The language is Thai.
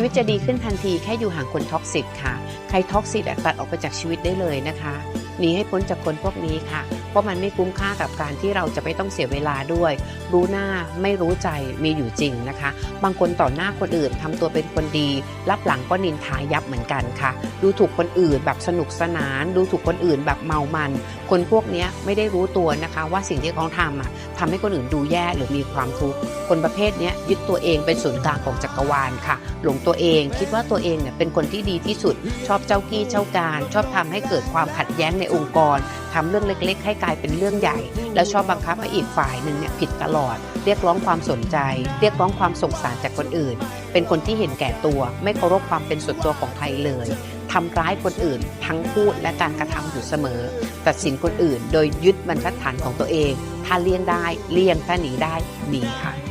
ชีวิตจะดีขึ้นทันทีแค่อยู่ห่างคนท็อกซิกค่ะ ใครท็อกซิกตัดออกไปจากชีวิตได้เลยนะคะหนีให้พ้นจากคนพวกนี้ค่ะ เพราะมันไม่คุ้มค่ากับการที่เราจะไม่ต้องเสียเวลาด้วย รู้หน้าไม่รู้ใจมีอยู่จริงนะคะ บางคนต่อหน้าคนอื่นทำตัวเป็นคนดี รับหลังก็นินทายับเหมือนกันค่ะ ดูถูกคนอื่นแบบสนุกสนาน ดูถูกคนอื่นแบบเมามัน คนพวกนี้ไม่ได้รู้ตัวนะคะว่าสิ่งที่เขาทำอะทำให้คนอื่นดูแย่หรือมีความทุกข์คนประเภทนี้ยึดตัวเองเป็นศูนย์กลางของจักรวาลค่ะ หลงตัวเองคิดว่าตัวเองเนี่ยเป็นคนที่ดีที่สุด ชอบเจ้ากี้เจ้าการ ชอบทำให้เกิดความขัดแย้งในองค์กรทำเรื่องเล็ก ๆ ให้กลายเป็นเรื่องใหญ่ แล้วชอบบังคับให้อีกฝ่ายหนึ่งเนี่ยผิดตลอด เรียกร้องความสนใจ เรียกร้องความสงสารจากคนอื่น เป็นคนที่เห็นแก่ตัว ไม่เคารพความเป็นส่วนตัวของใครเลย ทำร้ายคนอื่น ทั้งพูดและการกระทำอยู่เสมอ ตัดสินคนอื่น โดยยึดบรรทัดฐานของตัวเอง ถ้าเลี่ยงได้เลี่ยงถ้าหนีได้หนีค่ะ